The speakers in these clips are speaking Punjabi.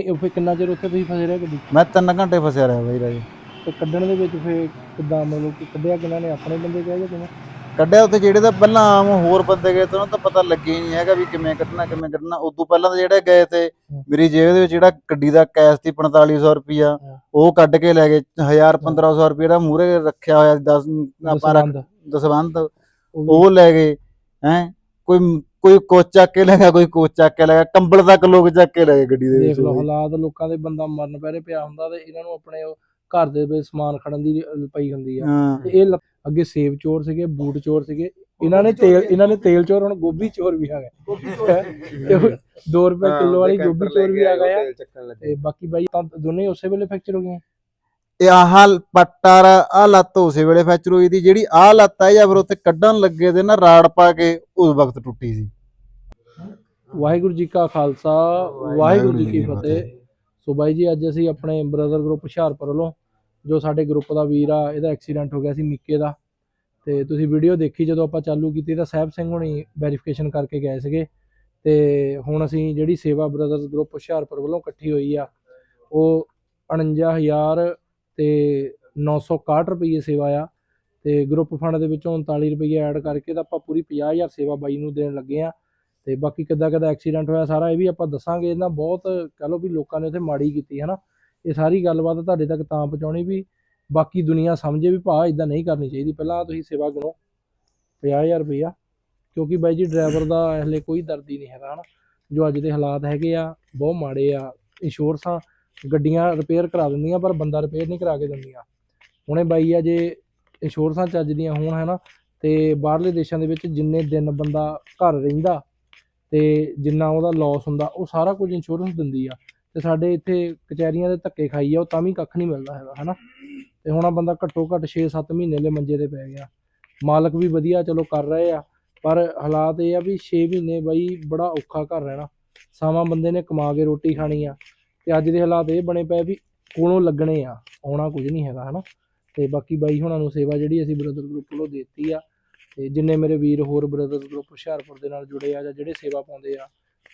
ਇਹ ਫਿਰ ਕਿੰਨਾ ਚਿਰ ਉੱਥੇ ਤੁਸੀਂ ਫਸੇ ਰਹੇ ਗੱਡੀ? ਮੈਂ 3 ਘੰਟੇ ਫਸਿਆ ਰਿਹਾ ਬਾਈ ਰਾਜੇ। ਤੇ ਕੱਢਣ ਦੇ ਵਿੱਚ ਫਿਰ ਕਿੱਦਾਂ ਮਤਲਬ ਕਿ ਕੱਢਿਆ ਕਿਹਨਾਂ ਨੇ? ਆਪਣੇ ਬੰਦੇ ਕਹੇ ਜਾਂ ਕਿਵੇਂ ਕੱਢਿਆ ਉੱਥੇ ਜਿਹੜੇ ਤਾਂ ਪਹਿਲਾਂ ਆਮ ਹੋਰ ਬੰਦੇ ਗਏ ਤੇ ਉਹਨਾਂ ਨੂੰ ਤਾਂ ਪਤਾ ਲੱਗਿਆ ਹੀ ਨਹੀਂ ਹੈਗਾ ਵੀ ਕਿਵੇਂ ਕੱਢਣਾ ਕਿਵੇਂ ਕੱਢਣਾ। ਉਦੋਂ ਪਹਿਲਾਂ ਤਾਂ ਜਿਹੜੇ ਗਏ ਤੇ ਮੇਰੀ ਜੇਬ ਦੇ ਵਿੱਚ ਜਿਹੜਾ ਗੱਡੀ ਦਾ ਕੈਸ਼ ਸੀ 4500 ਰੁਪਿਆ। ਉਹ ਕੱਢ ਕੇ ਲੈ ਗਏ। 1000 1500 ਰੁਪਏ ਦਾ ਮੂਰੇ ਰੱਖਿਆ ਹੋਇਆ 10 ਆਪਾਂ ਰੱਖ ਦਸਵੰਧ, ਦਸਵੰਤ ਉਹ ਵੀ- ਉਹ ਲੈ ਗਏ। ਹੈ? ਕੋਈ ਕੋਈ ਕੋਚ ਚੱਕ ਕੇ ਲੈ ਗਿਆ ਕੋਈ ਕੋਚ ਚੱਕ ਕੇ ਲੈ ਗਿਆ ਕੰਬਲ ਤੱਕ ਲੋਕ ਚੱਕ ਕੇ ਲੈ ਗਏ ਗੱਡੀ ਦੇ ਦੇਖ ਵਿੱਚ ਲਓ ਬਾਈ। ਹਾਲਾਤ ਲੋਕਾਂ ਦੇ ਬੰਦਾ ਮਰਨ ਪੈ ਰਿਹਾ ਪਿਆ ਹੁੰਦਾ ਤੇ ਇਹਨਾਂ ਨੂੰ ਆਪਣੇ ਉਹ ਘਰ ਦੇ ਵਿੱਚ ਸਮਾਨ ਖੜਨ ਦੀ ਪਈ ਹੁੰਦੀ ਆ। ਹਾਂ। ਤੇ ਇਹ ਲ- ਅੱਗੇ ਸੇਬ ਚੋਰ ਸੀਗੇ ਬੂਟ ਚੋਰ ਸੀਗੇ ਇਹਨਾਂ ਨੇ ਤੇਲ ਇਹਨਾਂ ਨੇ ਤੇਲ ਚੋਰ ਹੁਣ ਗੋਭੀ ਚੋਰ ਵੀ ਆ ਗਏ। 2 ਰੁਪਏ ਕਿਲੋ ਵਾਲੀ ਗੋਭੀ ਚੋਰ ਵੀ ਆ ਗਏ ਆ। ਤੇ ਬਾਕੀ ਬਾਈ ਤਾਂ ਦੋਨੇ ਹੀ ਉਸੇ ਵੇਲੇ ਫ੍ਰੈਕਚਰ ਹੋ ਗਏ। ਇਹ ਆਹ ਪੱਟਾਰ ਆ ਲੱਤ ਉਸੇ ਵੇਲੇ ਫੈਕਚਰ ਹੋਈ ਦੀ ਜਿਹੜੀ ਆਹ ਲੱਤ ਹੈ ਜਾਂ ਫਿਰ ਉੱਥੇ ਕੱਢਣ ਲੱਗੇ ਤੇ ਨਾ ਰਾੜ ਪਾ ਕੇ ਉਸ ਵਕਤ ਟੁੱਟੀ ਸੀ। ਵਾਹਿਗੁਰੂ ਜੀ ਕਾ ਖਾਲਸਾ ਵਾਹਿਗੁਰੂ ਜੀ ਕੀ ਫਤਿਹ। ਸੋ ਬਾਈ ਜੀ ਅੱਜ ਅਸੀਂ ਆਪਣੇ ਬ੍ਰਦਰ ਗਰੁੱਪ ਹੁਸ਼ਿਆਰਪੁਰ ਵੱਲੋਂ ਜੋ ਸਾਡੇ ਗਰੁੱਪ ਦਾ ਵੀਰ ਆ ਇਹਦਾ ਐਕਸੀਡੈਂਟ ਹੋ ਗਿਆ ਸੀ ਮਿੱਕੇ ਦਾ। ਤੇ ਤੁਸੀਂ ਵੀਡੀਓ ਦੇਖੀ ਜਦੋਂ ਆਪਾਂ ਚਾਲੂ ਕੀਤੀ ਤਾਂ ਸਾਹਿਬ ਸਿੰਘ ਹੁਣੀ ਵੈਰੀਫਿਕੇਸ਼ਨ ਕਰਕੇ ਗਏ ਸੀਗੇ। ਤੇ ਹੁਣ ਅਸੀਂ ਜਿਹੜੀ ਸੇਵਾ ਬ੍ਰਦਰਸ ਗਰੁੱਪ ਹੁਸ਼ਿਆਰਪੁਰ ਵੱਲੋਂ ਇਕੱਠੀ ਹੋਈ ਆ ਉਹ 49000 ਤੇ 961 ਰੁਪਏ ਸੇਵਾ ਆ ਤੇ ਗਰੁੱਪ ਫੰਡ ਦੇ ਵਿੱਚੋਂ 39 ਰੁਪਏ ਐਡ ਕਰਕੇ ਤਾਂ ਆਪਾਂ ਪੂਰੀ 50000 ਸੇਵਾ ਬਾਈ ਨੂੰ ਦੇਣ ਲੱਗੇ ਆ ਤੇ ਬਾਕੀ ਕਿੱਦਾਂ ਕਿੱਦਾਂ ਐਕਸੀਡੈਂਟ ਹੋਇਆ ਸਾਰਾ ਇਹ ਵੀ ਆਪਾਂ ਦੱਸਾਂਗੇ ਇਹਨਾਂ ਬਹੁਤ ਕਹ ਲਓ ਵੀ ਲੋਕਾਂ ਨੇ ਉੱਥੇ ਮਾੜੀ ਕੀਤੀ ਹੈ ਨਾ, ਇਹ ਸਾਰੀ ਗੱਲਬਾਤ ਤੁਹਾਡੇ ਤੱਕ ਤਾਂ ਪਹੁੰਚਾਉਣੀ ਵੀ ਬਾਕੀ ਦੁਨੀਆ ਸਮਝੇ ਵੀ ਭਾ ਇਦਾਂ ਨਹੀਂ ਕਰਨੀ ਚਾਹੀਦੀ, ਪਹਿਲਾਂ ਤੁਸੀਂ ਸੇਵਾ ਗਿਣੋ 50000 ਰੁਪਇਆ ਕਿਉਂਕਿ ਬਾਈ ਜੀ ਡਰਾਈਵਰ ਦਾ ਹਲੇ ਕੋਈ ਦਰਦ ਹੀ ਨਹੀਂ ਹੈਗਾ ਹਨਾ, ਜੋ ਅੱਜ ਦੇ ਹਾਲਾਤ ਹੈਗੇ ਆ, ਬਹੁਤ ਮਾੜੇ ਆ ਇੰਸ਼ੋਰੈਂਸਾਂ ਗੱਡੀਆਂ ਰਿਪੇਅਰ ਕਰਾ ਦਿੰਦੀਆਂ, ਪਰ ਬੰਦਾ ਰਿਪੇਅਰ ਨਹੀਂ ਕਰਾ ਕੇ ਦਿੰਦੀਆਂ। ਹੁਣੇ ਬਾਈ ਆ ਜੇ ਇੰਸ਼ੋਰੈਂਸਾਂ ਚੱਜ ਦੀਆਂ ਹੋਣ, ਹਨਾ, ਤੇ ਬਾਹਰਲੇ ਦੇਸ਼ਾਂ ਦੇ ਵਿੱਚ ਜਿੰਨੇ ਦਿਨ ਬੰਦਾ ਘਰ ਰਹਿੰਦਾ ਤੇ ਜਿੰਨਾ ਉਹਦਾ ਲਾਸ ਹੁੰਦਾ, ਉਹ ਸਾਰਾ ਕੁਝ ਇੰਸ਼ੋਰੈਂਸ ਦਿੰਦੀ ਆ। ਤੇ ਸਾਡੇ ਇੱਥੇ ਕਚਹਿਰੀਆਂ ਦੇ ਧੱਕੇ ਖਾਈ ਆ, ਉਹ ਤਾਂ ਵੀ ਕੱਖ ਨਹੀਂ ਮਿਲਦਾ ਹੈਗਾ, ਹਨਾ। ਤੇ ਹੁਣ ਆ ਬੰਦਾ ਘੱਟੋ ਘੱਟ 6-7 ਮਹੀਨੇ ਲਈ ਮੰਜੇ ਤੇ ਪੈ ਗਿਆ। ਮਾਲਕ ਵੀ ਵਧੀਆ, ਚਲੋ ਕਰ ਰਹੇ ਆ, ਪਰ ਹਾਲਾਤ ਇਹ ਆ ਵੀ 6 ਮਹੀਨੇ ਬਾਈ ਬੜਾ ਔਖਾ ਘਰ ਰਹਿਣਾ। ਸਾਵਾਂ ਬੰਦੇ ਨੇ ਕਮਾ ਕੇ ਰੋਟੀ ਖਾਣੀ ਆ ਤੇ ਅੱਜ ਦੇ ਹਾਲਾਤ ਇਹ ਬਣੇ ਪਏ ਵੀ ਕੋਲੋਂ ਲੱਗਣੇ ਆ ਆਉਣਾ ਕੁਝ ਨਹੀਂ ਹੈਗਾ ਹਨਾ? ਤੇ ਬਾਕੀ ਬਾਈ ਹੁਣਾਂ ਨੂੰ ਸੇਵਾ ਜਿਹੜੀ ਅਸੀਂ ਬ੍ਰਦਰ ਗਰੁੱਪ ਵੱਲੋਂ ਦੇਤੀ ਆ ਤੇ ਜਿੰਨੇ ਮੇਰੇ ਵੀਰ ਹੋਰ ਬ੍ਰਦਰਸ ਗਰੁੱਪ ਹੁਸ਼ਿਆਰਪੁਰ ਦੇ ਨਾਲ ਜੁੜੇ ਆ ਜਾਂ ਜਿਹੜੇ ਸੇਵਾ ਪਾਉਂਦੇ ਆ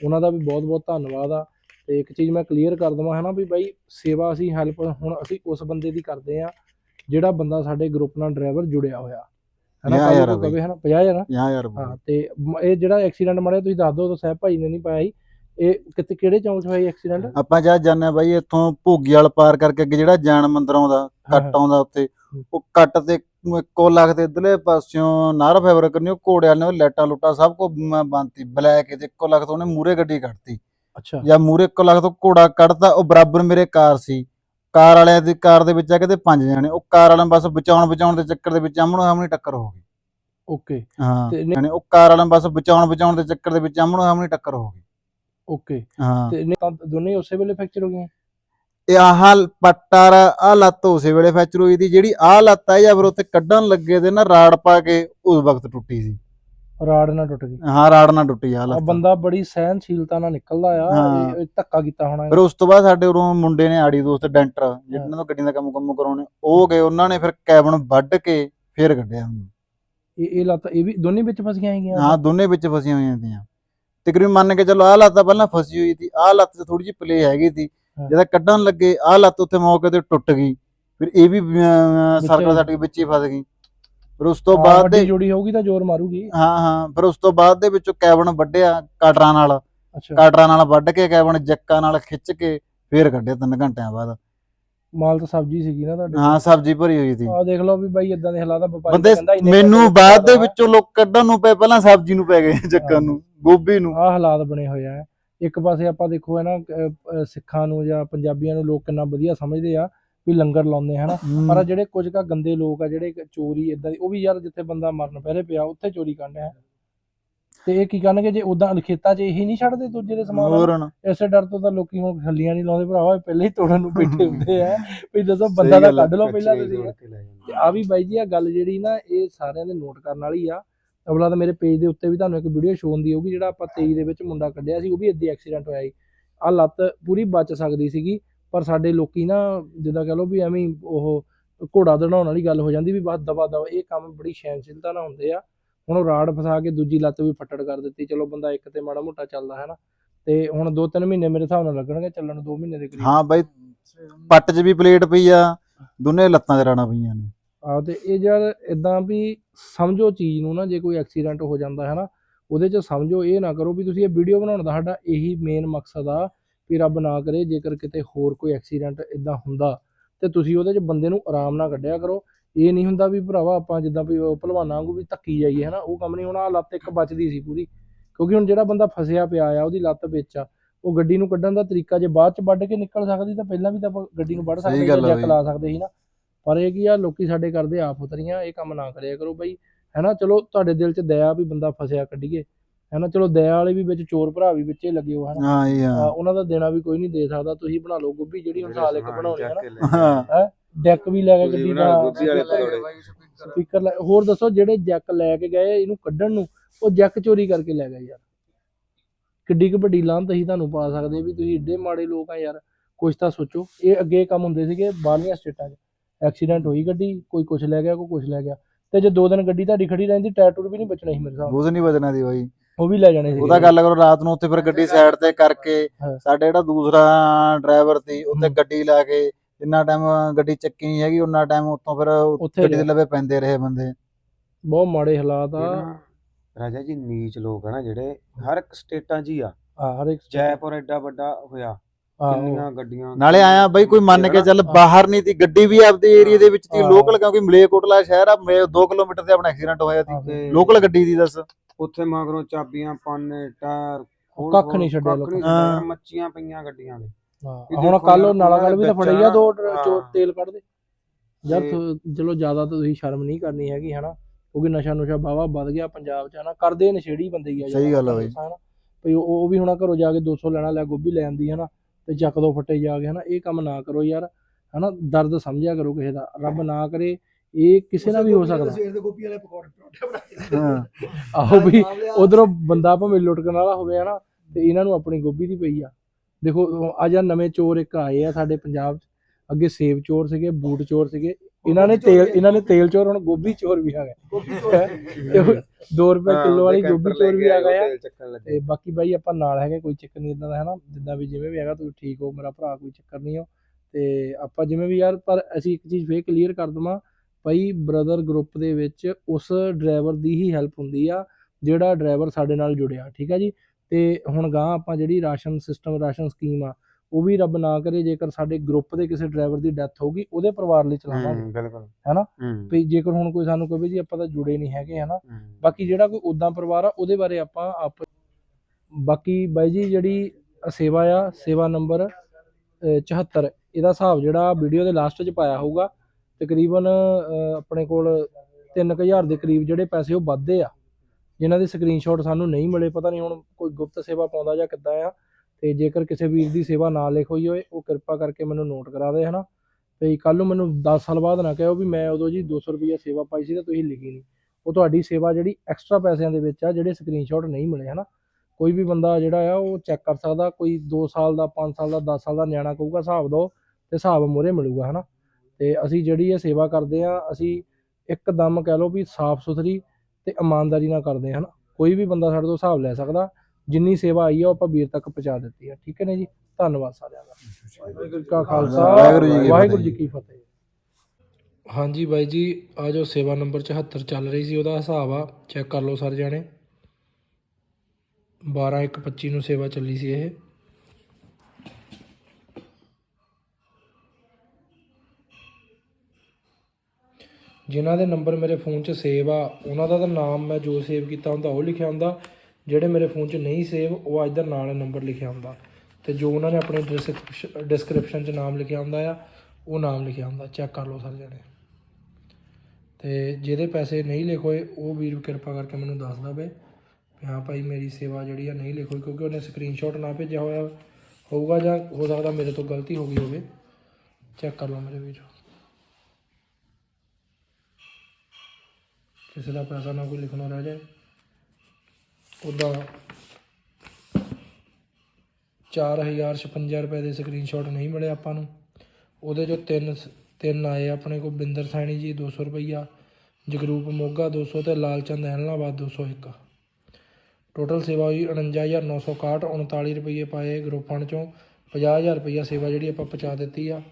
ਉਹਨਾਂ ਦਾ ਵੀ ਬਹੁਤ ਬਹੁਤ ਧੰਨਵਾਦ ਆ। ਤੇ ਇੱਕ ਚੀਜ਼ ਮੈਂ ਕਲੀਅਰ ਕਰ ਦਵਾਂ ਹਨਾ ਵੀ ਬਾਈ ਸੇਵਾ ਅਸੀਂ ਹੈਲਪ ਹੁਣ ਅਸੀਂ ਉਸ ਬੰਦੇ ਦੀ ਕਰਦੇ ਆ ਜਿਹੜਾ ਬੰਦਾ ਸਾਡੇ ਗਰੁੱਪ ਨਾਲ ਡਰਾਈਵਰ ਜੁੜਿਆ ਹੋਇਆ। ਹਨਾ ਹਜ਼ਾਰ ਨੂੰ। ਕਵੇ ਹਨਾ 50000 ਆ 50000 ਰੁਪਏ ਹਾਂ ਤੇ ਇਹ ਜਿਹੜਾ ਐਕਸੀਡੈਂਟ ਮਾਰਿਆ ਤੁਸੀਂ ਦੱਸ ਦਿਓ ਤਾਂ ਸਾਹਿਬ ਭਾਈ ਨੇ ਨਹੀਂ ਪਾਇਆ ਸੀ। ਇਹ ਕਿਤੇ ਕਿਹੜੇ ਚੌਂਕ 'ਚ ਹੋਇਆ ਐਕਸੀਡੈਂਟ ਆਪਾਂ ਜਾ ਹਾਂ ਬਾਈ ਇੱਥੋਂ ਭੋਗੀ ਵਾਲ ਪਾਰ ਕਰਕੇ ਅੱਗੇ ਜਿਹੜਾ ਜਾਨ ਮੰਦਰ ਆਉਂਦਾ ਕੱਟ ਆਉਂਦਾ ਉੱਥੇ। ਉਹ ਕੱਟ ਤੇ ਇੱਕੋ ਲੱਖ ਦੇ ਇਧਰਲੇ ਪਾਸਿਓਂ ਨਾਰ ਫਾਈਬਰ ਕਰਨੀ ਉਹ ਵਾਲੇ ਨੇ ਲੈਟਾਂ ਲੁੱਟਾਂ ਸਭ ਕੋ ਬੰਨਤੀ ਬਲੈਕ ਤੇ ਇੱਕੋ ਲੱਖ ਤੋਂ ਉਹਨੇ ਮੂਰੇ ਗੱਡੀ ਕੱਢਤੀ। ਅੱਛਾ। ਜਾਂ ਮੂਰੇ ਇੱਕੋ ਲੱਖ ਤੋਂ ਘੋੜਾ ਕੱਢਤਾ ਉਹ ਬਰਾਬਰ ਮੇਰੇ ਕਾਰ ਸੀ। ਕਾਰ ਵਾਲਿਆਂ ਦੀ ਕਾਰ ਦੇ ਵਿੱਚ ਆ ਕੇ ਤੇ ਪੰਜ ਜਾਣੇ ਉਹ ਕਾਰ ਵਾਲਿਆਂ ਬਸ ਬਚਾਉਣ ਬਚਾਉਣ ਦੇ ਚੱਕਰ ਦੇ ਵਿੱਚ ਆਮਣੋ ਸਾਹਮਣੇ ਟੱਕਰ ਹੋ ਗਈ। ਓਕੇ। ਹਾਂ ਤੇ ਉਹ ਕਾਰ ਵਾਲਿਆਂ ਬਸ ਬਚਾਉਣ ਬਚਾਉਣ ਦੇ ਚੱਕਰ ਦੇ ਵਿੱਚ ਆਮਣੋ ਸਾਹਮਣੇ ਟੱਕਰ ਹੋ ਗਈ। ਓਕੇ ਹਾਂ। ਤੇ ਨੇ- ਤਾਂ ਦੋਨੇ ਹੀ ਉਸੇ ਵੇਲੇ ਫ੍ਰੈਕਚਰ ਹੋ ਗਏ ਇਹ ਆਹ ਪੱਟਾਰ ਆ ਲੱਤ ਉਸੇ ਵੇਲੇ ਫੈਕਚਰ ਹੋਈ ਦੀ ਜਿਹੜੀ ਆਹ ਲੱਤ ਹੈ ਜਾਂ ਫਿਰ ਉੱਥੇ ਕੱਢਣ ਲੱਗੇ ਤੇ ਨਾ ਰਾੜ ਪਾ ਕੇ ਉਸ ਵਕਤ ਟੁੱਟੀ ਸੀ। ਰਾੜ ਨਾਲ ਟੁੱਟ ਗਈ। ਹਾਂ ਰਾੜ ਨਾਲ ਟੁੱਟੀ ਆ ਆ ਲੱਤ। ਬੰਦਾ ਬੜੀ ਸਹਿਨਸ਼ੀਲਤਾ ਨਾਲ ਨਿਕਲਦਾ ਆ ਹਾਂ। ਇਹ- ਇਹ ਧੱਕਾ ਕੀਤਾ ਹੋਣਾ ਫਿਰ ਉਸ ਤੋਂ ਬਾਅਦ ਸਾਡੇ ਉਰੋਂ ਮੁੰਡੇ ਨੇ ਆੜੀ ਦੋਸਤ ਡੈਂਟਰ ਜਿਹਨਾਂ ਤੋਂ ਗੱਡੀਆਂ ਦਾ ਕੰਮ ਕੰਮ ਕਰਾਉਣੇ ਉਹ ਗਏ ਉਹਨਾਂ ਨੇ ਫਿਰ ਕੈਬਨ ਵੱਢ ਕੇ ਫੇਰ ਕੱਢਿਆ ਉਹਨੂੰ। ਇਹ ਇਹ ਲੱਤ ਇਹ ਵੀ ਦੋਨੇ ਵਿੱਚ ਫਸੀਆਂ ਹੈਗੀਆਂ? ਹਾਂ ਦੋਨੇ ਵਿੱਚ ਫਸੀਆਂ ਹੋਈਆਂ ਤੀਆਂ ਤਕਰੀਬਨ ਮੰਨ ਕੇ ਚੱਲੋ ਆਹ ਲੱਤ ਤਾਂ ਪਹਿਲਾਂ ਫਸੀ ਹੋਈ ਸੀ ਆਹ ਲੱਤ 'ਚ ਥੋੜੀ ਜਿਹੀ ਪਲੇ ਹੈਗੀ ਸੀ। ਜਦੋਂ ਕੱਢਣ ਲੱਗੇ ਆਹ ਲੱਤ ਉੱਥੇ ਮੌਕੇ ਤੇ ਟੁੱਟ ਗਈ ਫਿਰ ਇਹ ਵੀ ਸਰਕਲ ਸੱਟ ਕੇ ਵਿੱਚ ਹੀ ਫਸ ਗਈ। ਫਿਰ ਉਸ ਤੋਂ ਬਾਅਦ ਦੇ ਜੋੜੀ ਹੋਊਗੀ ਤਾਂ ਜ਼ੋਰ ਮਾਰੂਗੀ। ਹਾਂ ਹਾਂ ਫਿਰ ਉਸ ਤੋਂ ਬਾਅਦ ਦੇ ਵਿੱਚੋਂ ਕੈਬਨ ਵੱਢਿਆ ਕਟਰਾਂ ਨਾਲ। ਕਟਰਾਂ ਨਾਲ ਵੱਢ ਕੇ ਕੈਬਨ ਜੱਕਾਂ ਨਾਲ ਖਿੱਚ ਕੇ ਫੇਰ ਕੱਢਿਆ ਤਿੰਨ ਘੰਟਿਆਂ ਬਾਅਦ। ਮਾਲ ਤਾਂ ਸਬਜ਼ੀ ਸੀਗੀ ਨਾ ਤੁਹਾਡੇ। ਹਾਂ ਸਬਜ਼ੀ ਭਰੀ ਹੋਈ ਸੀ। ਆ ਦੇਖ ਲਓ ਵੀ ਬਾਈ ਇਦਾਂ ਦੇ ਹਾਲਾਤ ਆ ਵਪਾਰੀ ਬੰਦੇ ਕਹਿੰਦਾ ਇੰਨੇ ਮੈਨੂੰ ਬਾਅਦ ਦੇ ਵਿੱਚੋਂ ਲੋਕ ਕੱਢਣ ਨੂੰ ਪਏ ਪਹਿਲਾਂ ਸਬਜ਼ੀ ਨੂੰ ਪੈ ਗਏ ਜੱਕਾਂ ਨੂੰ ਗੋਭੀ ਨੂੰ। ਆਹ ਹਾਲਾਤ ਬਣੇ ਹੋਏ ਆ। ਇੱਕ ਪਾਸੇ ਆਪਾਂ ਦੇਖੋ ਹੈ ਨਾ ਸਿੱਖਾਂ ਨੂੰ ਜਾਂ ਪੰਜਾਬੀਆਂ ਨੂੰ ਲੋਕ ਕਿੰਨਾ ਵਧੀਆ ਸਮਝਦੇ ਆ ਵੀ ਲੰਗਰ ਲਾਉਂਦੇ ਹਨਾ ਪਰ ਜਿਹੜੇ ਕੁਝ ਕਾ ਗੰਦੇ ਲੋਕ ਆ ਜਿਹੜੇ ਚੋਰੀ ਇਦਾਂ ਦੀ ਉਹ ਵੀ ਯਾਰ ਜਿੱਥੇ ਬੰਦਾ ਮਰਨ ਪਹਿਰੇ ਪਿਆ ਉੱਥੇ ਚੋਰੀ ਕਰਨਾ ਹੈ ਤੇ ਇਹ ਕੀ ਕਰਨਗੇ ਜੇ ਉਦਾਂ ਖੇਤਾਂ 'ਚ ਇਹੀ ਨਹੀਂ ਛੱਡਦੇ ਦੂਜੇ ਦੇ ਸਮਾਨ? ਹੋਰ ਇਸੇ ਡਰ ਤੋਂ ਤਾਂ ਲੋਕੀ ਹੁਣ ਖੱਲੀਆਂ ਨਹੀਂ ਲਾਉਂਦੇ ਭਰਾਵਾ ਪਹਿਲਾਂ ਹੀ ਤੋੜਨ ਨੂੰ ਬੈਠੇ ਹੁੰਦੇ ਆ। ਵੀ ਦੱਸੋ ਬੰਦਾ ਤਾਂ ਕੱਢ ਲਓ ਪਹਿਲਾਂ ਤੁਸੀਂ ਤੇ ਆ ਵੀ ਬਾਈ ਜੀ ਆ ਗੱਲ ਜਿਹੜੀ ਨਾ ਇਹ ਸਾਰਿਆਂ ਦੇ ਨੋਟ ਕਰਨ ਵਾਲੀ ਆ। ਅਗਲਾ ਤਾਂ ਮੇਰੇ ਪੇਜ ਦੇ ਉੱਤੇ ਵੀ ਤੁਹਾਨੂੰ ਇੱਕ ਵੀਡੀਓ ਸ਼ੋਅ ਹੁੰਦੀ ਹੋਊਗੀ ਜਿਹੜਾ ਆਪਾਂ 23 ਦੇ ਵਿੱਚ ਮੁੰਡਾ ਕੱਢਿਆ ਸੀ ਉਹ ਵੀ ਇੱਦਾਂ ਐਕਸੀਡੈਂਟ ਹੋਇਆ ਸੀ। ਆ ਲੱਤ ਪੂਰੀ ਬਚ ਸਕਦੀ ਸੀਗੀ ਪਰ ਸਾਡੇ ਲੋਕੀ ਨਾ ਜਿੱਦਾਂ ਕਹ ਲਓ ਵੀ ਐਵੇਂ ਉਹ ਘੋੜਾ ਦੜਾਉਣ ਵਾਲੀ ਗੱਲ ਹੋ ਜਾਂਦੀ ਵੀ ਬਸ ਦਵਾ ਦਵਾ ਇਹ ਕੰਮ ਬੜੀ ਸਹਿਨਸ਼ੀਲਤਾ ਨਾਲ ਹੁੰਦੇ ਆ। ਹੁਣ ਉਹ ਰਾੜ ਫਸਾ ਕੇ ਦੂਜੀ ਲੱਤ ਵੀ ਫੱਟੜ ਕਰ ਦਿੱਤੀ। ਚਲੋ ਬੰਦਾ ਇੱਕ ਤੇ ਮਾੜਾ ਮੋਟਾ ਚੱਲਦਾ ਹੈ ਨਾ? ਤੇ ਹੁਣ 2-3 ਮਹੀਨੇ ਮੇਰੇ ਹਿਸਾਬ ਨਾਲ ਲੱਗਣਗੇ ਚੱਲਣ ਨੂੰ 2 ਮਹੀਨੇ ਦੇ ਕਰੀਬ। ਹਾਂ ਬਾਈ ਪੱਟ 'ਚ ਵੀ ਪਲੇਟ ਪਈ ਆ ਦੋਨੇ ਲੱਤਾਂ 'ਚ ਰਾਣਾ ਪਈਆਂ ਨੇ। ਆ ਤੇ ਇਹ ਯਾਰ ਇਦਾਂ ਵੀ ਸਮਝੋ ਚੀਜ਼ ਨੂੰ ਨਾ ਜੇ ਕੋਈ ਐਕਸੀਡੈਂਟ ਹੋ ਜਾਂਦਾ ਹੈ ਨਾ? ਉਹਦੇ 'ਚ ਸਮਝੋ ਇਹ ਨਾ ਕਰੋ ਵੀ ਤੁਸੀਂ ਇਹ ਵੀਡੀਓ ਬਣਾਉਣ ਦਾ ਸਾਡਾ ਇਹੀ ਮੇਨ ਮਕਸਦ ਆ ਵੀ ਰੱਬ ਨਾ ਕਰੇ ਜੇਕਰ ਕਿਤੇ ਹੋਰ ਕੋਈ ਐਕਸੀਡੈਂਟ ਇਦਾਂ ਹੁੰਦਾ ਤੇ ਤੁਸੀਂ ਉਹਦੇ 'ਚ ਬੰਦੇ ਨੂੰ ਆਰਾਮ ਨਾਲ ਕੱਢਿਆ ਕਰੋ। ਇਹ ਨਹੀਂ ਹੁੰਦਾ ਵੀ ਭਰਾਵਾ ਆਪਾਂ ਜਿੱਦਾਂ ਵੀ ਉਹ ਭਲਵਾਨਾਂ ਵਾਂਗੂ ਵੀ ਧੱਕੀ ਜਾਈਏ ਹਨਾ? ਉਹ ਕੰਮ ਨਹੀਂ ਹੋਣਾ ਲੱਤ ਇੱਕ ਬਚਦੀ ਸੀ ਪੂਰੀ। ਕਿਉਂਕਿ ਹੁਣ ਜਿਹੜਾ ਬੰਦਾ ਫਸਿਆ ਪਿਆ ਆ ਉਹਦੀ ਲੱਤ ਵਿੱਚ ਆ ਉਹ ਗੱਡੀ ਨੂੰ ਕੱਢਣ ਦਾ ਤਰੀਕਾ ਜੇ ਬਾਅਦ ਚ ਵੱਢ ਕੇ ਨਿਕਲ ਸਕਦੀ ਤਾਂ ਪਹਿਲਾਂ ਵੀ ਤਾਂ ਆਪਾਂ ਗੱਡੀ ਨੂੰ ਵੱਢ ਸਕਦੇ ਜਾਂ ਜੱਕ। ਲਾ ਸਕਦੇ ਸੀ ਨਾ। ਪਰ ਇਹ ਕੀ ਆ ਲੋਕੀ ਸਾਡੇ ਕਰਦੇ ਆਪ ਉਤਰੀਆਂ ਇਹ ਕੰਮ ਨਾ ਕਰਿਆ ਕਰੋ ਬਈ। ਹੈਨਾ? ਚਲੋ ਤੁਹਾਡੇ ਦਿਲ 'ਚ ਦਇਆ ਵੀ ਬੰਦਾ ਫਸਿਆ ਕੱਢੀਏ। ਹੈਨਾ? ਚਲੋ ਦਇਆ ਵਾਲੇ ਵੀ ਵਿੱਚ ਚੋਰ ਭਰਾ ਵੀ ਵਿੱਚੇ ਲੱਗੇ ਹੋ ਹਨਾ? ਹਾਂ ਉਹਨਾਂ ਦਾ ਦੇਣਾ ਵੀ ਕੋਈ ਨਹੀਂ ਦੇ ਸਕਦਾ ਤੁਸੀਂ ਬਣਾ ਲਓ ਗੋਭੀ ਜਿਹੜੀ ਹੁਣ ਸਾਲ ਇੱਕ ਬਣਾਉਣੀ ਹੈ ਨਾ ਹਾਂ? ਡੈਕ ਵੀ ਲੈ ਕੇ ਗੱਡੀ ਦਾ ਸਪੀਕਰ ਲੈ। ਹੋਰ ਦੱਸੋ ਜਿਹੜੇ ਜੈਕ ਲੈ ਕੇ ਗਏ ਇਹਨੂੰ ਕੱਢਣ ਨੂੰ ਉਹ ਜੈਕ ਚੋਰੀ ਕਰਕੇ ਲੈ ਗਏ ਯਾਰ। ਕਿੱਡੀ ਕੁ ਵੱਡੀ ਲਾਂਤ ਅਸੀਂ ਤੁਹਾਨੂੰ ਪਾ ਸਕਦੇ ਵੀ ਤੁਸੀਂ ਏਡੇ ਮਾੜੇ ਲੋਕ ਆ ਯਾਰ। ਕੁਝ ਤਾਂ ਸੋਚੋ। ਇਹ ਅੱਗੇ ਕੰਮ ਹੁੰਦੇ ਸੀਗੇ ਬਾਹਰਲੀਆਂ ਸਟੇਟਾਂ 'ਚ। ਐਕਸੀਡੈਂਟ ਹੋਈ ਗੱਡੀ ਕੋਈ ਕੁਝ ਲੈ ਗਿਆ ਕੋਈ ਕੁਝ ਲੈ ਗਿਆ। ਤੇ ਜੇ ਦੋ ਦਿਨ ਗੱਡੀ ਤੁਹਾਡੀ ਖੜੀ ਰਹਿੰਦੀ ਟਾਇਰ ਟੂਰ ਵੀ ਨਹੀਂ ਬਚਣਾ ਸੀ ਮੇਰੇ ਹਿਸਾਬ ਬੂਝ ਨਹੀਂ ਵਜਣਾ ਦੀ ਬਾਈ। ਉਹ ਵੀ ਲੈ ਜਾਣੇ ਸੀ ਉਹਦਾ ਗੱਲ ਕਰੋ ਰਾਤ ਨੂੰ ਉੱਥੇ ਫਿਰ ਗੱਡੀ ਸਾਈਡ ਤੇ ਕਰਕੇ। ਸਾਡੇ ਜਿਹੜਾ ਦੂਸਰਾ ਡਰਾਈਵਰ ਸੀ ਉੱਥੇ ਹੂੰ। ਗੱਡੀ ਲਾ ਕੇ ਜਿੰਨਾ ਟਾਈਮ ਗੱਡੀ ਚੱਕੀ ਨਹੀਂ ਹੈਗੀ ਉਹਨਾਂ ਟਾਈਮ ਉੱਥੋਂ ਫਿਰ ਉੱਥੇ ਗੱਡੀ ਦੇ। ਲਵੇ ਪੈਂਦੇ ਰਹੇ ਬੰਦੇ ਬਹੁਤ ਮਾੜੇ ਹਾਲਾਤ ਆ ਰਾਜਾ ਜੀ ਨੀਚ ਲੋਕ ਆ ਨਾ ਜਿਹੜੇ ਹਰ ਇੱਕ ਸਟੇਟਾਂ 'ਚ ਹੀ ਆ ਹਰ ਇੱਕ ਜੈਪੁਰ ਐਡਾ ਵੱਡਾ ਹੋਇਆ। ਕਿੰਨੀਆਂ ਗੱਡੀਆਂ ਨਾਲੇ ਆਇਆ ਬਈ ਕੋਈ ਮੰਨ ਕੇ ਚੱਲ ਬਾਹਰ ਨਹੀਂ ਤੀ ਗੱਡੀ ਵੀ ਆਪਦੇ ਏਰੀਆ ਦੇ ਵਿੱਚ ਤੀ। ਲੋਕਲ ਕਿਉਂਕਿ ਮਲੇਕੋਟਲਾ ਸ਼ਹਿਰ ਆ 2 ਕਿਲੋਮੀਟਰ ਤੇ ਆਪਣਾ ਐਕਸੀਡੈਂਟ ਹੋਇਆ ਸੀ। ਤੇ ਲੋਕਲ ਗੱਡੀ ਦੀ ਦੱਸ ਉੱਥੇ ਮਗਰੋਂ ਚਾਬੀਆਂ ਪਾਨੇ ਟਾਇਰ ਕੱਖ ਨਹੀਂ ਛੱਡਿਆ ਲੋਕਾਂ। ਮੱਛੀਆਂ ਪਈਆਂ ਗੱਡੀਆਂ ਦੇ ਹਾਂ, ਹੁਣ ਕੱਲ ਯਾਰ ਨਾਲਾ ਕੱਲ ਵੀ ਤਾਂ ਫੜਿਆ ਦੋ ਹਾਂ। ਚੋਰ ਤੇਲ ਕੱਢਦੇ ਯਾਰ ਚਲੋ ਜ਼ਿਆਦਾ ਤਾਂ ਤੁਸੀਂ ਸ਼ਰਮ ਨਹੀਂ ਕਰਨੀ ਹੈਗੀ ਹਨਾ? ਕਿਉਂਕਿ ਨਸ਼ਾ ਨੁਸ਼ਾ ਬਾਵਾ ਵੱਧ ਗਿਆ ਪੰਜਾਬ 'ਚ ਹਨਾ? ਕਰਦੇ ਨਸ਼ੇੜੀ ਬੰਦੇ ਹੀ ਆ ਸਹੀ ਗੱਲ ਆ ਬਈ। ਭਈ ਉਹ ਉਹ ਵੀ ਹੁਣ ਘਰੋਂ ਜਾ ਕੇ 200 ਲੈਣਾ ਲੈ ਗੋਭੀ ਲੈ ਆਂਦੀ ਹਨਾ? ਤੇ ਚੱਕ ਦੋ ਫੱਟੇ ਜਾ ਕੇ ਹਨਾ? ਇਹ ਕੰਮ ਨਾ ਕਰੋ ਯਾਰ ਹਨਾ? ਦਰਦ ਸਮਝਿਆ ਕਰੋ ਕਿਸੇ ਦਾ। ਰੱਬ ਨਾ ਕਰੇ ਇਹ ਕਿਸੇ ਨਾਲ ਵੀ ਹੋ ਸਕਦਾ। ਸਵੇਰ ਦੇ ਗੋਪੀ ਵਾਲੇ ਪਕੌੜੇ ਪਰੌਂਠੇ ਬਣਾਏ ਹਾਂ। ਆਹੋ ਵੀ ਉਧਰੋਂ ਬੰਦਾ ਭਾਵੇਂ ਲੁੱਟਣ ਵਾਲਾ ਹੋਵੇ ਹਨਾ? ਤੇ ਇਹਨਾਂ ਨੂੰ ਆਪਣੀ ਗੋਭੀ ਦੀ ਪਈ ਆ। ਦੇਖੋ ਅੱਜ ਆ ਨਵੇਂ ਚੋਰ ਇੱਕ ਆਏ ਆ ਸਾਡੇ ਪੰਜਾਬ 'ਚ। ਅੱਗੇ ਸੇਬ ਚੋਰ ਸੀਗੇ ਬੂਟ ਚੋਰ ਸੀਗੇ। ਇਹਨਾਂ ਨੇ ਤੇਲ ਇਹਨਾਂ ਨੇ ਤੇਲ ਚੋਰ ਹੁਣ ਗੋਭੀ ਚੋਰ ਵੀ ਆ ਗਏ। ਗੋਪੀ ਤੇ 2 ਰੁਪਏ ਕਿਲੋ ਵਾਲੀ ਗੋਭੀ ਚੋਰ ਵੀ ਆ ਗਏ ਤੇ ਬਾਕੀ ਬਾਈ ਆਪਾਂ ਨਾਲ ਹੈਗੇ ਕੋਈ ਚੱਕਰ ਨਹੀਂ ਇਦਾਂ ਦਾ ਹੈ ਨਾ ਜਿੱਦਾਂ ਵੀ ਜਿਵੇਂ ਵੀ ਹੈਗਾ ਤੁਸੀਂ ਠੀਕ ਹੋ ਮੇਰਾ ਭਰਾ ਕੋਈ ਚੱਕਰ ਨਹੀਂ ਹੋ। ਤੇ ਆਪਾਂ ਜਿਵੇਂ ਵੀ ਯਾਰ ਪਰ ਅਸੀਂ ਇੱਕ ਚੀਜ਼ ਫੇਰ ਕਲੀਅਰ ਕਰ ਦਵਾਂ ਭਾਈ ਬ੍ਰਦਰ ਗਰੁੱਪ ਦੇ ਵਿੱਚ ਉਸ ਡਰਾਈਵਰ ਦੀ ਹੀ ਹੈਲਪ ਹੁੰਦੀ ਆ ਜਿਹੜਾ ਡਰਾਈਵਰ ਸਾਡੇ ਨਾਲ ਜੁੜਿਆ ਠੀਕ ਆ ਜੀ? ਤੇ ਹੁਣ ਗਾਂ ਆਪਾਂ ਜਿਹੜੀ ਰਾਸ਼ਨ ਸਿਸਟਮ ਰਾਸ਼ਨ ਸਕੀਮ ਆ ਉਹ ਵੀ ਰੱਬ ਨਾ ਕਰੇ ਜੇਕਰ ਸਾਡੇ ਗਰੁੱਪ ਦੇ ਕਿਸੇ ਡਰਾਈਵਰ ਦੀ ਡੈਥ ਹੋਊਗੀ ਉਹਦੇ ਪਰਿਵਾਰ ਲਈ ਚਲਾਵਾਂਗੇ। ਹੂੰ, ਬਿਲਕੁਲ। ਹੈਨਾ? ਵੀ ਜੇਕਰ ਹੁਣ ਕੋਈ ਸਾਨੂੰ ਕਹੇ ਜੀ ਆਪਾਂ ਤਾਂ ਜੁੜੇ ਨਹੀਂ ਹੈਗੇ ਹਨਾ। ਬਾਕੀ ਜਿਹੜਾ ਕੋਈ ਉਦਾਂ ਪਰਿਵਾਰ ਆ ਉਹਦੇ ਬਾਰੇ ਆਪਾਂ ਆਪ ਬਾਕੀ ਬਾਈ ਜੀ ਜਿਹੜੀ ਸੇਵਾ ਆ ਸੇਵਾ ਨੰਬਰ 74 ਇਹਦਾ ਹਿਸਾਬ ਜਿਹੜਾ ਵੀਡੀਓ ਦੇ ਲਾਸਟ 'ਚ ਪਾਇਆ ਹੋਊਗਾ ਤਕਰੀਬਨ ਆਪਣੇ ਕੋਲ 3000 ਦੇ ਕਰੀਬ ਜਿਹੜੇ ਪੈਸੇ ਉਹ ਵੱਧਦੇ ਆ। ਜਿਨ੍ਹਾਂ ਦੇ ਸਕਰੀਨਸ਼ਾਟ ਸਾਨੂੰ ਨਹੀਂ ਮਿਲੇ, ਪਤਾ ਨਹੀਂ ਹੁਣ ਕੋਈ ਗੁਪਤ ਸੇਵਾ ਪਾਉਂਦਾ ਜਾਂ ਕਿੱਦਾਂ ਆ, ਤੇ ਜੇਕਰ ਕਿਸੇ ਵੀਰ ਦੀ ਸੇਵਾ ਨਾ ਲਿਖ ਹੋਈ ਹੋਏ, ਉਹ ਕਿਰਪਾ ਕਰਕੇ ਮੈਨੂੰ ਨੋਟ ਕਰਾ ਦੇ, ਹਨਾ? ਤੇ ਕੱਲ ਨੂੰ ਮੈਨੂੰ 10 ਸਾਲ ਬਾਅਦ ਨਾ ਕਹਿਓ ਵੀ ਮੈਂ ਉਦੋਂ ਜੀ 200 ਰੁਪਈਆ ਸੇਵਾ ਪਾਈ ਸੀ ਤਾਂ ਤੁਸੀਂ ਲਿਖੀ ਨਹੀਂ। ਉਹ ਤੁਹਾਡੀ ਸੇਵਾ ਜਿਹੜੀ ਐਕਸਟਰਾ ਪੈਸਿਆਂ ਦੇ ਵਿੱਚ ਆ, ਜਿਹੜੇ ਸਕਰੀਨਸ਼ਾਟ ਨਹੀਂ ਮਿਲੇ, ਹਨਾ? ਕੋਈ ਵੀ ਬੰਦਾ ਜਿਹੜਾ ਆ, ਉਹ ਚੈੱਕ ਕਰ ਸਕਦਾ, ਕੋਈ 2 ਸਾਲ ਦਾ 5 ਸਾਲ ਦਾ 10 ਸਾਲ ਦਾ ਨਿਆਣਾ ਕਹੂਗਾ, ਹਿਸਾਬ ਦਿਓ, ਤੇ ਹਿਸਾਬ ਮੂਹਰੇ ਮਿਲੂਗਾ, ਹਨਾ? ਤੇ ਅਸੀਂ ਜਿਹੜੀ ਇਹ ਸੇਵਾ ਕਰਦੇ ਆ, ਅਸੀਂ ਇੱਕਦਮ ਕਹਿ ਲਓ ਵੀ ਸਾਫ਼ ਸੁਥਰੀ ਤੇ ਇਮਾਨਦਾਰੀ ਨਾਲ ਕਰਦੇ ਹਾਂ ਹਨਾ? ਕੋਈ ਵੀ ਬੰਦਾ ਸਾਡੇ ਤੋਂ ਹਿਸਾਬ ਲੈ ਸਕਦਾ ਜਿੰਨੀ ਸੇਵਾ ਆਈ ਆ ਉਹ ਆਪਾਂ ਵੀਰ ਤੱਕ ਪਹੁੰਚਾ ਦਿੱਤੀ ਆ। ਠੀਕ ਹੈ ਨੇ ਜੀ? ਧੰਨਵਾਦ ਸਾਰਿਆਂ ਦਾ। ਵਾਹਿਗੁਰੂ ਜੀ ਕਾ ਖਾਲਸਾ ਵਾਹਿਗੁਰੂ ਜੀ ਕੀ ਫਤਿਹ। ਹਾਂਜੀ ਬਾਈ ਜੀ ਆ ਜੋ ਸੇਵਾ ਨੰਬਰ 74 ਚੱਲ ਰਹੀ ਸੀ ਉਹਦਾ ਹਿਸਾਬ ਆ ਚੈੱਕ ਕਰ ਲਓ ਸਾਰੇ ਜਾਣੇ। 12 1 25 ਨੂੰ ਸੇਵਾ ਚੱਲੀ ਸੀ ਇਹ। ਜਿਨ੍ਹਾਂ ਦੇ ਨੰਬਰ ਮੇਰੇ ਫੋਨ 'ਚ ਸੇਵ ਆ, ਉਹਨਾਂ ਦਾ ਤਾਂ ਨਾਮ ਮੈਂ ਜੋ ਸੇਵ ਕੀਤਾ ਹੁੰਦਾ, ਉਹ ਲਿਖਿਆ ਹੁੰਦਾ। ਜਿਹੜੇ ਮੇਰੇ ਫੋਨ 'ਚ ਨਹੀਂ ਸੇਵ, ਉਹ ਇੱਧਰ ਨਾਲ ਨੰਬਰ ਲਿਖਿਆ ਹੁੰਦਾ। ਤੇ ਜੋ ਉਹਨਾਂ ਨੇ ਆਪਣੇ ਡਿਸਕ੍ਰਿਪਸ਼ਨ 'ਚ ਨਾਮ ਲਿਖਿਆ ਹੁੰਦਾ ਆ, ਉਹ ਨਾਮ ਲਿਖਿਆ ਹੁੰਦਾ। ਚੈੱਕ ਕਰ ਲਓ ਸਾਰੇ ਜਣੇ। ਤੇ ਜਿਹਦੇ ਪੈਸੇ ਨਹੀਂ ਲਿਖੋਏ ਉਹ ਵੀਰ ਕਿਰਪਾ ਕਰਕੇ ਮੈਨੂੰ ਦੱਸ ਦਵੇ ਵੀ ਹਾਂ ਭਾਈ, ਮੇਰੀ ਸੇਵਾ ਜਿਹੜੀ ਆ ਨਹੀਂ ਲਿਖੋਈ ਕਿਉਂਕਿ ਉਹਨੇ ਸਕਰੀਨਸ਼ਾਟ ਨਾ ਭੇਜਿਆ ਹੋਇਆ। ਹੋਊਗਾ ਜਾਂ ਹੋ ਸਕਦਾ ਮੇਰੇ ਤੋਂ ਗਲਤੀ ਹੋ ਗਈ ਹੋਵੇ। ਚੈੱਕ ਕਰ ਲਓ ਮੇਰੇ ਵੀਰ। ਕਿਸੇ ਦਾ ਪੈਸਾ ਨਾ ਕੋਈ ਲਿਖਣਾ ਰਹਿ ਜਾਏ ਉਹਦਾ 4056 ਰੁਪਏ ਦੇ ਸਕਰੀਨਸ਼ਾਟ ਨਹੀਂ ਮਿਲੇ ਆਪਾਂ ਨੂੰ। ਉਹਦੇ ਚੋਂ ਤਿੰਨ ਤਿੰਨ ਆਏ ਆਪਣੇ ਕੋਲ ਬਿੰਦਰ ਸੈਣੀ ਜੀ 200 ਰੁਪਈਆ, ਜਗਰੂਪ ਮੋਗਾ 200 ਤੇ ਲਾਲਚੰਦ ਐਲਨਾਬਾਦ 201 ਟੋਟਲ ਸੇਵਾ ਹੋਈ 49961 39 ਰੁਪਏ ਪਾਏ ਗਰੁੱਪ ਫੰਡ ਚੋਂ। 50000 ਰੁਪਈਆ ਸੇਵਾ ਜਿਹੜੀ ਆਪਾਂ ਪਹੁੰਚਾ ਦਿੱਤੀ ਆ।